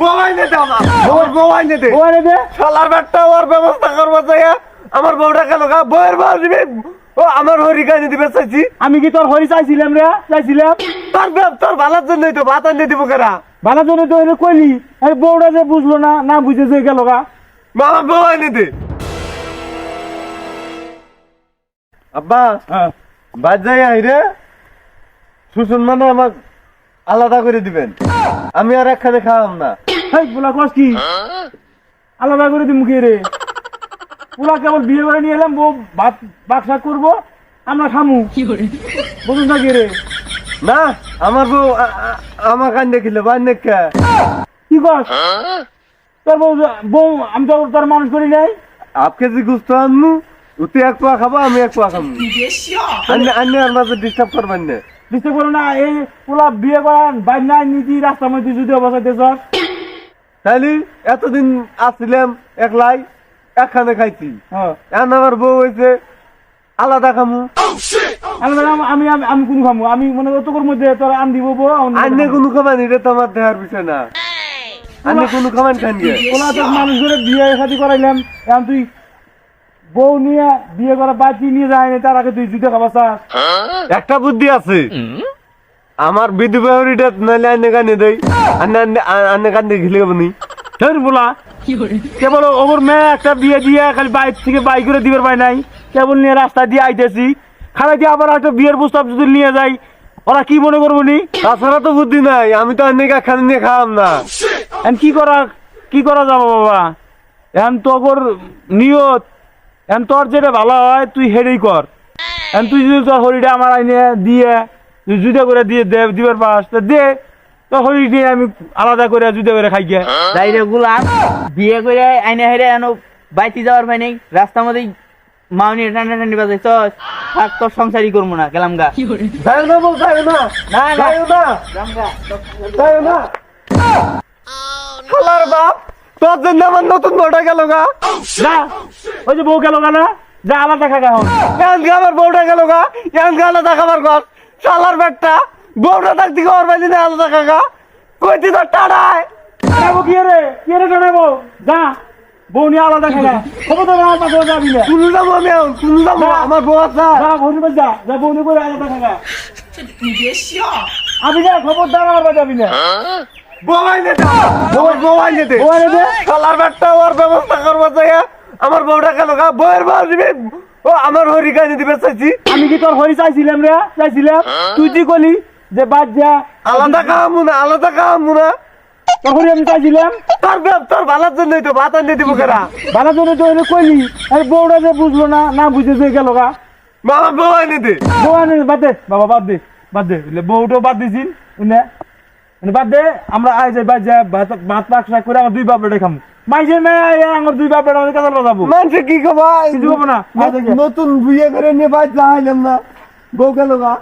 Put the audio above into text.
বউয়াই নে দে আমার। বউর বউয়াই নে দে। ওরে শালার ব্যাটটা ওর ব্যবস্থা করব যাইয়া আমার বউটা কেন গা? বউয়ের বউ দিবে ও আমার হরি কানি দিবে চাইছি। আমি কি তোর হরি চাইছিলাম রে? চাইছিলাম? তোর বাপ তোর ভালোর জন্যই তো ভাত আনিয়ে দিব কেরা? জন্য তো এটা কইলি। আরে বউটা যে বুঝলো না না বুঝে যে গেল গা। মামা বউ আনি দে। আব্বা হ্যাঁ। বাদ যাই আই রে সুসুন মানে আমার আলাদা করে দিবেন। আমি আর একখানে খাওয়াম না। হেই পোলা কস কি? আলাদা করে দিমু কি রে? পোলা কেবল বিয়ে করে নিয়ে এলাম বউ ভাত বাক্সা করব আমরা খামু। বুঝুন না কি রে? না আমার বউ আমার কান দেখিলে বান দেখা কি কস? তোর বউ বউ আমি তো তোর মানুষ করি নাই। আপ কেজি গুস্ত আনমু উতে এক পোয়া খাব আমি এক পোয়া খাব আন্নে আর মাঝে ডিস্টার্ব করবেন না। বুঝতে পারো না এই পোলা বিয়ে করান বাইর না নীতি রাস্তার মধ্যে যদি অবস্থা দেশ তাইলে এতদিন আসছিলাম একলাই একখানে খাইছি। হ্যাঁ। এখন আমার বউ হয়েছে আলাদা খামু। আমি- আমি আমি আমি কোন খামু। আমি মনে করি তোর মধ্যে তোর আন দিব বউ আন্নে কোনো খাবানি রে তোমার দেহার বিষয় না। আন্নে কোনো খাবার খান গে পোলা তো মানুষ করে বিয়ে শাদি করাইলাম এখন তুই বউ নিয়ে বিয়ে করা বাচ্চি নিয়ে যায় না তার আগে তুই জুতে খাবার চাস একটা বুদ্ধি আছে। আমার বিধু বাহরিটা নাইলে আন্নে কানে দেই। আন্নে কান্দে ঘিলে বনি ধর বলা। কেবল ওর মেয়ে একটা বিয়ে দিয়ে খালি বাইক থেকে বাইক করে দিবার পাই নাই। কেবল নিয়ে রাস্তা দিয়ে আইতেছি। খালাই দিয়ে আবার একটা বিয়ের প্রস্তাব যদি নিয়ে যাই ওরা কি মনে করব নি? তাছাড়া তো বুদ্ধি নাই। আমি তো আন্নে একখানে নিয়ে খাওয়াম না। এখন কি করা কি করা যাব বাবা? এখন তোর নিয়ত। এখন তোর যেটা ভালো হয় তুই হেরেই কর। এখন তুই যদি তোর হরিটা আমার আইনে দিয়ে তুই জুদা করে দিয়ে দে দিবার পাস তো দে। তোর হরি দিয়ে আমি আলাদা করে জুদা করে খাই গিয়া যাইরে গুলাম বিয়ে করে আইনে হেরে এনো বাইতে যাওয়ার ভাই নেই রাস্তার মধ্যে মাউনি টান্ডা টান্ডি বাজাই চস থাক তোর সংসারই করব না গেলাম গা। যাই না বউ যাই না। না না। যাই না। গেলাম গা। যাই না। শালার বাপ তোর জন্য আমার নতুন বউটা গেল গা। যা ওই যে বউ গেল গানা যা আলাদা খাগা হন এখন গা আমার বউটা গেল গা। এখন গা আলাদা খাবার কর শালার ব্যাগটা। বউটা থাকতে খাবার পাইলি না আলাদা খাগা কইতি তোর টাড়ায় টানাবো কি রে? কি রে টানাবো যা বউ নিয়ে আলাদা খাগা খবর তো আমার পাশে যাবি না। কুনু যাব আমি এখন যাব। আমার বউ আছে। যা ভরি যা যা বউ নিয়ে আলাদা খাগা আমি যা খবর দাঁড়া আমার যাবি না। বউ আইনে দে। বউর বউ দে। বউ দে। শালার ব্যাগটা ওর ব্যবস্থা করব যাইয়া আমার বউটা গেল গা বউয়ের বউ দিবে। ও আমার হরি কানি দিবে চাইছি। আমি কি তোর হরি চাইছিলাম রে? চাইছিলাম? তুই তুই কলি যে বাদ যা? আলাদা খাওয়ামু না আলাদা খাওয়ামু না তোর আমি চাইছিলাম। তোর বাপ তোর ভালোর জন্যই তো ভাত আনিয়ে দিব কেরা? ভালো জন্য তো এনে কইলি। আরে বউটা যে বুঝলো না না বুঝে যে গেল গা। মামা বউ আইনে দে। বউ আনে বাদ দে। বাবা বাদ দে। বাদ দে। বউটাও বাদ এনে এনে বাদ দে আমরা আই যাই বাদ যাই ভাত পাক শাক করে আমার দুই বাপ বেটা খামু মাইজে মেয়ে আমার দুই বাপ বেটা আমাদের কাছে বাজাবো মানছে কি কবা? কিছু খাব না। নতুন বিয়ে করে নিয়ে আইলাম না। বউ গেল গা।